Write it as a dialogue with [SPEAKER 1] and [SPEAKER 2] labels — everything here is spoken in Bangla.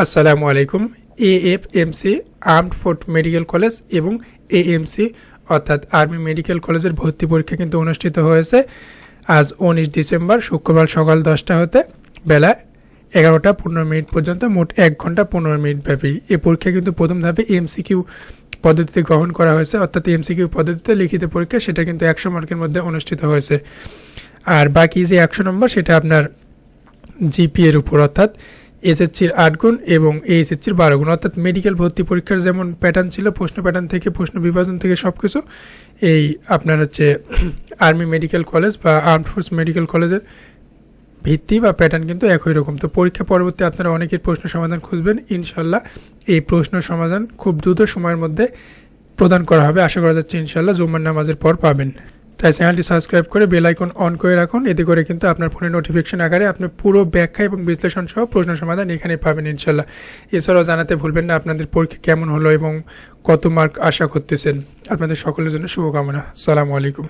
[SPEAKER 1] আসসালামু আলাইকুম A F M C armed forces medical college এবং এ এম সি অর্থাৎ আর্মি মেডিকেল কলেজের ভর্তি পরীক্ষা কিন্তু অনুষ্ঠিত হয়েছে আজ উনিশ ডিসেম্বর, শুক্রবার সকাল দশটা হতে বেলা এগারোটা পনেরো মিনিট পর্যন্ত, মোট এক ঘণ্টা পনেরো মিনিট ব্যাপী। এ পরীক্ষা কিন্তু প্রথম ধাপে এমসিকিউ পদ্ধতিতে গ্রহণ করা হয়েছে, অর্থাৎ এমসিকিউ পদ্ধতিতে লিখিত পরীক্ষা, সেটা কিন্তু একশো মার্কের মধ্যে অনুষ্ঠিত হয়েছে। আর বাকি যে একশো নম্বর, সেটা আপনার জিপিএর উপর, অর্থাৎ এসএসসির আট গুণ এবং এইচএসসির বারো গুণ। অর্থাৎ মেডিকেল ভর্তি পরীক্ষার যেমন প্যাটার্ন ছিল, প্রশ্ন প্যাটার্ন থেকে, প্রশ্ন বিভাজন থেকে সব কিছু এই আপনার হচ্ছে আর্মি মেডিকেল কলেজ বা আর্মড ফোর্স মেডিকেল কলেজের ভিত্তি বা প্যাটার্ন কিন্তু একই রকম। তো পরীক্ষা পরবর্তী আপনারা অনেকের প্রশ্ন সমাধান খুঁজবেন। ইনশাল্লাহ এই প্রশ্ন সমাধান খুব দ্রুত সময়ের মধ্যে প্রদান করা হবে। আশা করা যাচ্ছে ইনশাল্লাহ জুম্মার নামাজের পর পাবেন। তাই চ্যানেলটি সাবস্ক্রাইব করে বেল আইকন অন করে রাখুন। এতে করে কিন্তু আপনার ফোনে নোটিফিকেশন আকারে আপনি পুরো ব্যাখ্যা এবং বিশ্লেষণ সহ প্রশ্ন সমাধান এখানে পাবেন ইনশাল্লাহ এছাড়াও জানাতে ভুলবেন না, আপনাদের পরীক্ষা কেমন হলো এবং কত মার্ক আশা করতেছেন। আপনাদের সকলের জন্য শুভকামনা। সালামু আলাইকুম।